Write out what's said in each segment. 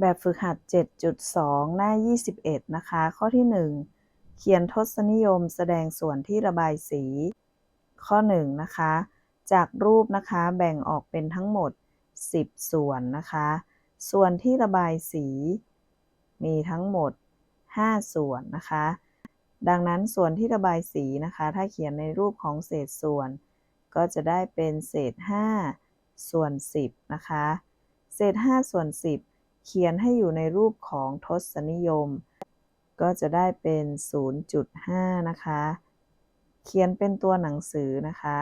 แบบฝึกหัด 7.2 หน้า 21 นะคะ ข้อที่ 1 เขียนทศนิยมแสดงส่วนที่ระบายสี ข้อ 1 นะคะ จากรูปนะคะแบ่งออกเป็นทั้งหมด 10 ส่วนนะคะ ส่วนที่ระบายสี มีทั้งหมด 5 ส่วนนะคะ ดังนั้นส่วนที่ระบายสีนะคะ ถ้าเขียนในรูปของเศษส่วน ก็จะได้เป็นเศษ 5 ส่วน 10 นะคะ เศษ 5 ส่วน 10 เขียนให้อยู่ในรูปของทศนิยม ก็จะได้เป็น 0.5 นะคะ เขียนเป็นตัวหนังสือนะคะ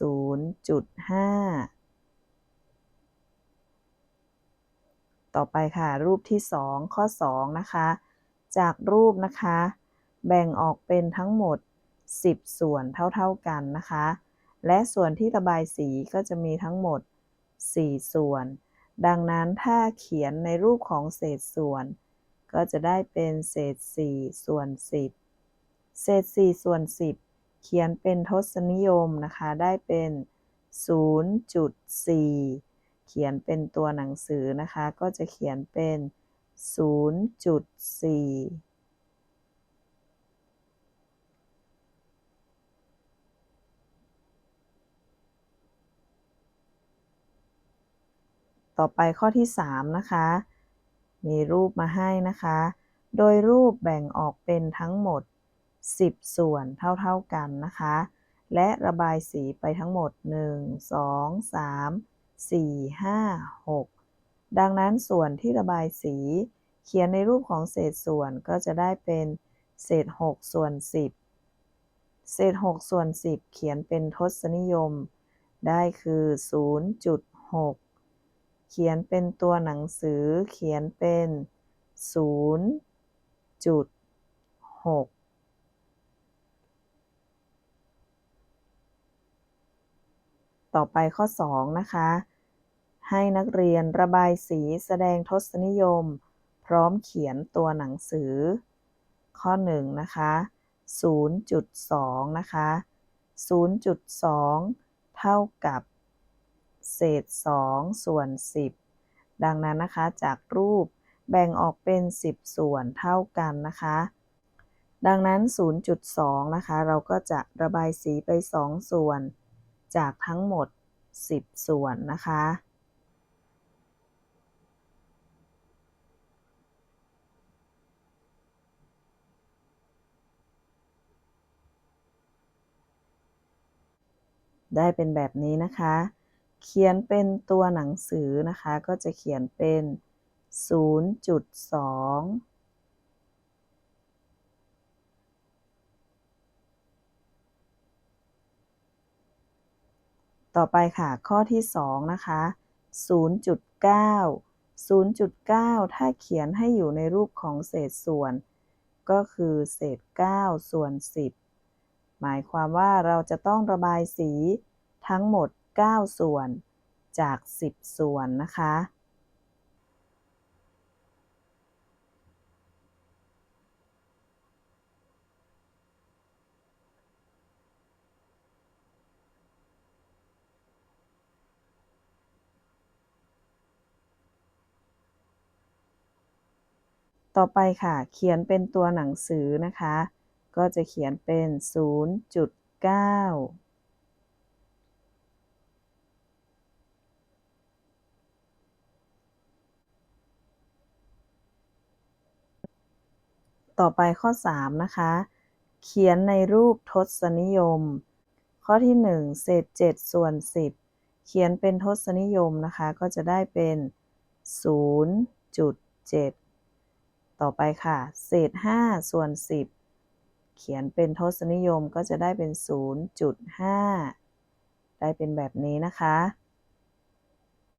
0.5 ต่อไปค่ะ รูปที่ 2 ข้อ 2 นะคะ จากรูปนะคะ แบ่งออกเป็นทั้งหมด 10 ส่วนเท่า ๆกันนะคะ และส่วนที่ระบายสีก็จะมีทั้งหมด 4 ส่วน ดังนั้นถ้าเขียนในรูปของเศษส่วน ก็จะได้เป็นเศษ 4 ส่วน 10 เศษ 4 ส่วน 10 เขียนเป็นทศนิยมนะคะ ได้เป็น 0.4 เขียนเป็นตัวหนังสือนะคะ ก็จะเขียนเป็น 0.4 ต่อไปข้อที่ 3 นะคะ มีรูปมาให้นะคะ โดยรูปแบ่งออกเป็นทั้งหมด 10 ส่วนเท่าๆกันนะคะ และระบายสีไปทั้งหมด 1 2 3 4 5 6 ดังนั้นส่วนที่ระบายสี เขียนในรูปของเศษส่วนก็จะได้เป็นเศษ 6 ส่วน 10 เศษ 6 ส่วน 10 เขียนเป็นทศนิยม ได้คือ 0.6 เขียนเป็นตัวหนังสือเขียนเป็น 0.6ต่อไปข้อ 2 นะคะ ให้นักเรียนระบายสีแสดงทศนิยม พร้อมเขียนตัวหนังสือ ข้อ 1 นะคะ 0.2 นะคะ 0.2 เท่ากับ เศษ 2 ส่วน 10 ดังนั้นนะคะ จากรูปแบ่งออกเป็น 10 ส่วนเท่ากันนะคะ ดังนั้น 0.2 นะคะ เราก็จะระบายสีไป 2 ส่วน จากทั้งหมด 10 ส่วนนะคะได้เป็นแบบนี้นะคะ เขียนเป็นตัวหนังสือนะคะ ก็จะเขียนเป็น 0.2ต่อไปค่ะ ข้อที่ 2 นะคะ 0.9 0.9 ถ้าเขียนให้อยู่ในรูปของเศษส่วน ก็คือเศษ 9 ส่วน 10 หมายความว่าเราจะต้องระบายสีทั้งหมด 9 ส่วนจาก 10 ส่วนนะคะ ต่อไปค่ะ เขียนเป็นตัวหนังสือนะคะ ก็จะเขียนเป็น 0.9 ต่อไปข้อ 3 นะคะ เขียนในรูปทศนิยม ข้อที่ 1 เศษ 7 ส่วน 10 เขียนเป็นทศนิยมนะคะ ก็จะได้เป็น 0.7 ต่อไปค่ะ เศษ 5 ส่วน 10 เขียนเป็นทศนิยมก็จะได้เป็น 0.5 ได้เป็นแบบนี้นะคะ